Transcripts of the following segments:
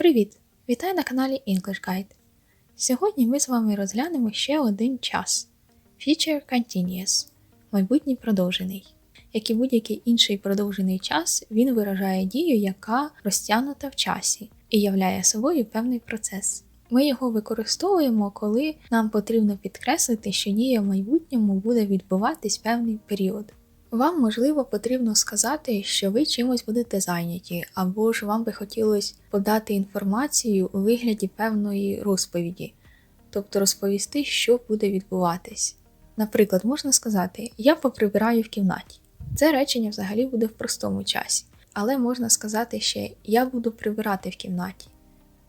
Привіт! Вітаю на каналі English Guide. Сьогодні ми з вами розглянемо ще один час Future Continuous майбутній продовжений. Як і будь-який інший продовжений час, він виражає дію, яка розтягнута в часі і являє собою певний процес. Ми його використовуємо, коли нам потрібно підкреслити, що дія в майбутньому буде відбуватись певний період. Вам, можливо, потрібно сказати, що ви чимось будете зайняті, або ж вам би хотілося подати інформацію у вигляді певної розповіді, тобто розповісти, що буде відбуватись. Наприклад, можна сказати, я поприбираю в кімнаті. Це речення взагалі буде в простому часі, але можна сказати ще я буду прибирати в кімнаті.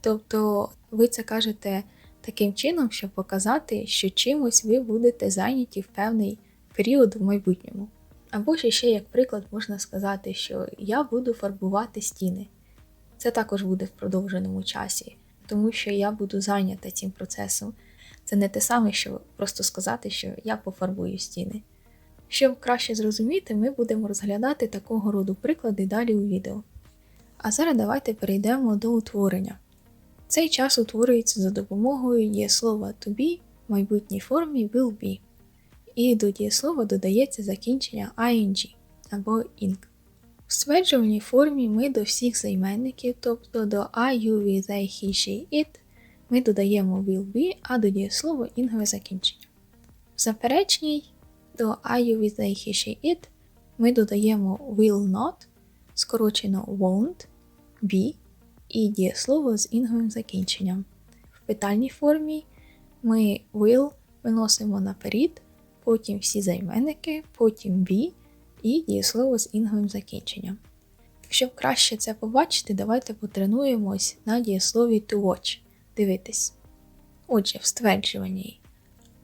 Тобто ви це кажете таким чином, щоб показати, що чимось ви будете зайняті в певний період в майбутньому. Або ще, ще як приклад можна сказати, що я буду фарбувати стіни. Це також буде в продовженому часі, тому що я буду зайнята цим процесом. Це не те саме, що просто сказати, що я пофарбую стіни. Щоб краще зрозуміти, ми будемо розглядати такого роду приклади далі у відео. А зараз давайте перейдемо до утворення. Цей час утворюється за допомогою дієслова to be в майбутній формі will be і до дієслова додається закінчення ing або ing. В стверджувальній формі ми до всіх займенників, тобто до I, you, we, they, he, she, it, ми додаємо will be, а до дієслова інгове закінчення. В заперечній до I, you, we, they, he, she, it ми додаємо will not, скорочено won't, be і дієслово з інговим закінченням. В питальній формі ми will виносимо наперед, потім всі займенники, потім be і дієслово з інговим закінченням. Щоб краще це побачити, давайте потренуємось на дієслові to watch. Дивитись. Отже, в стверджуванні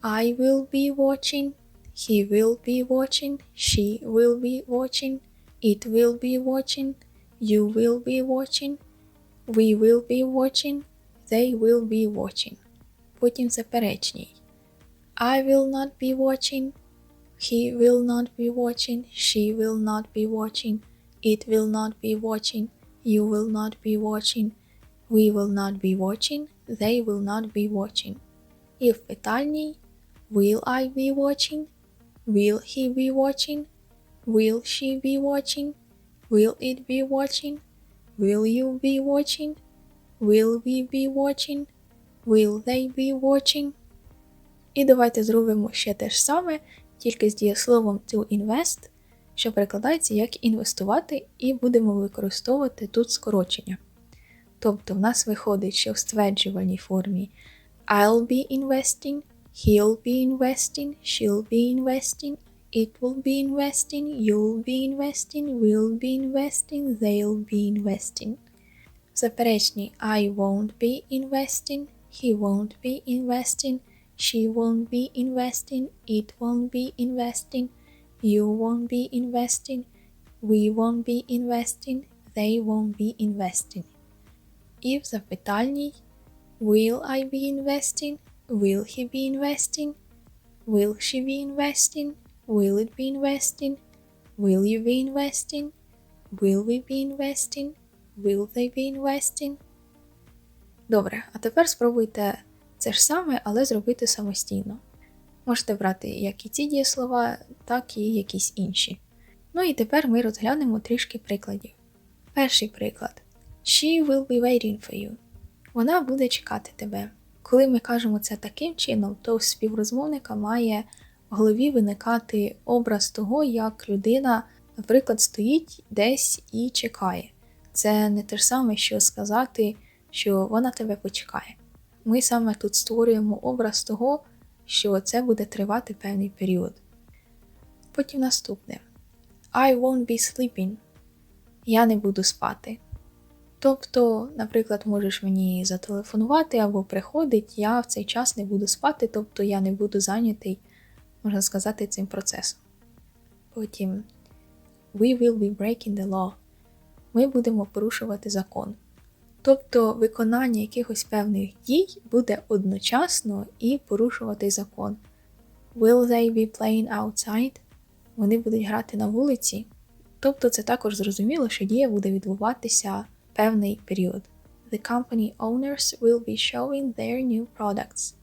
I will be watching, he will be watching, she will be watching, it will be watching, you will be watching, we will be watching, they will be watching. Потім заперечній. I will not be watching. He will not be watching. She will not be watching. It will not be watching. You will not be watching. We will not be watching. They will not be watching. І в питальній Will I be watching? Will he be watching? Will she be watching? Will it be watching? Will you be watching? Will we be watching? Will they be watching? І давайте зробимо ще те ж саме, тільки з дієсловом to invest, що перекладається як інвестувати, і будемо використовувати тут скорочення. Тобто в нас виходить, що в стверджувальній формі I'll be investing, he'll be investing, she'll be investing, it will be investing, you'll be investing, will be investing, they'll be investing. В заперечній I won't be investing, he won't be investing, she won't be investing, it won't be investing, you won't be investing, we won't be investing, they won't be investing. І в запитальній Will I be investing? Will he be investing? Will she be investing? Will it be investing? Will you be investing? Will we be investing? Will they be investing? Добре, а тепер спробуйте це ж саме, але зробити самостійно. Можете брати як і ці дієслова, так і якісь інші. Ну і тепер ми розглянемо трішки прикладів. Перший приклад. She will be waiting for you. Вона буде чекати тебе. Коли ми кажемо це таким чином, то у співрозмовника має в голові виникати образ того, як людина, наприклад, стоїть десь і чекає. Це не те ж саме, що сказати, що вона тебе почекає. Ми саме тут створюємо образ того, що це буде тривати певний період. Потім наступне I won't be sleeping. Я не буду спати. Тобто, наприклад, можеш мені зателефонувати або приходить, я в цей час не буду спати, тобто я не буду зайнятий, можна сказати, цим процесом. Потім We will be breaking the law. Ми будемо порушувати закон. Тобто виконання якихось певних дій буде одночасно і порушувати закон. Will they be playing outside? Вони будуть грати на вулиці. Тобто це також зрозуміло, що дія буде відбуватися певний період. the company owners will be showing their new products.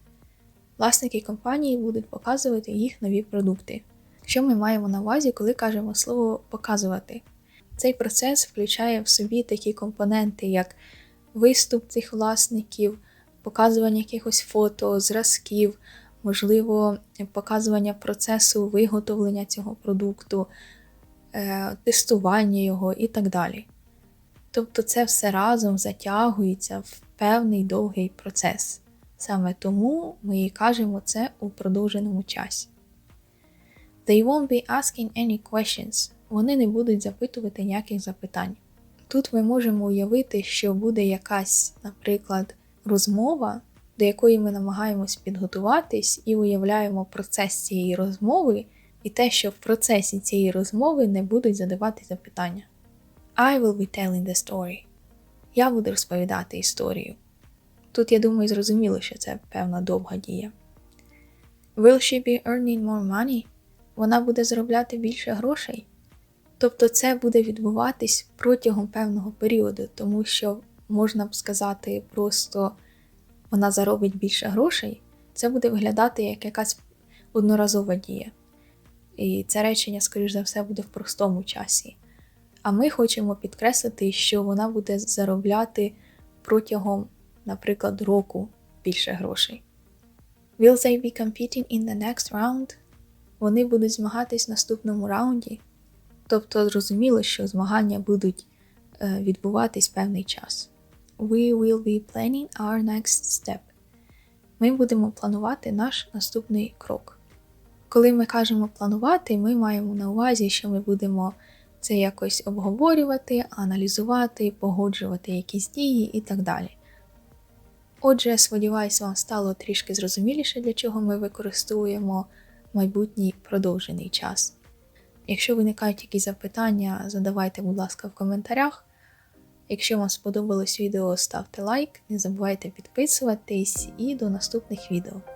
Власники компанії будуть показувати їх нові продукти. Що ми маємо на увазі, коли кажемо слово показувати? Цей процес включає в собі такі компоненти, як виступ цих власників, показування якихось фото, зразків, можливо, показування процесу виготовлення цього продукту, е, тестування його і так далі. Тобто це все разом затягується в певний довгий процес. Саме тому ми і кажемо це у продовженому часі. They won't be asking any questions. Вони не будуть запитувати ніяких запитань. Тут ми можемо уявити, що буде якась, наприклад, розмова, до якої ми намагаємось підготуватись і уявляємо процес цієї розмови, і те, що в процесі цієї розмови не будуть задавати запитання. I will be telling the story. Я буду розповідати історію. Тут, я думаю, зрозуміло, що це певна довга дія. Will she be earning more money? Вона буде заробляти більше грошей. Тобто це буде відбуватись протягом певного періоду, тому що можна б сказати просто вона заробить більше грошей, це буде виглядати як якась одноразова дія. І це речення, скоріш за все, буде в простому часі. А ми хочемо підкреслити, що вона буде заробляти протягом, наприклад, року більше грошей. Will they be competing in the next round? Вони будуть змагатись в наступному раунді. Тобто, зрозуміло, що змагання будуть е, відбуватись певний час. We will be planning our next step. Ми будемо планувати наш наступний крок. Коли ми кажемо планувати, ми маємо на увазі, що ми будемо це якось обговорювати, аналізувати, погоджувати якісь дії і так далі. Отже, сподіваюся, вам стало трішки зрозуміліше, для чого ми використовуємо майбутній продовжений час. Якщо виникають якісь запитання, задавайте, будь ласка, в коментарях. Якщо вам сподобалось відео, ставте лайк, не забувайте підписуватись і до наступних відео.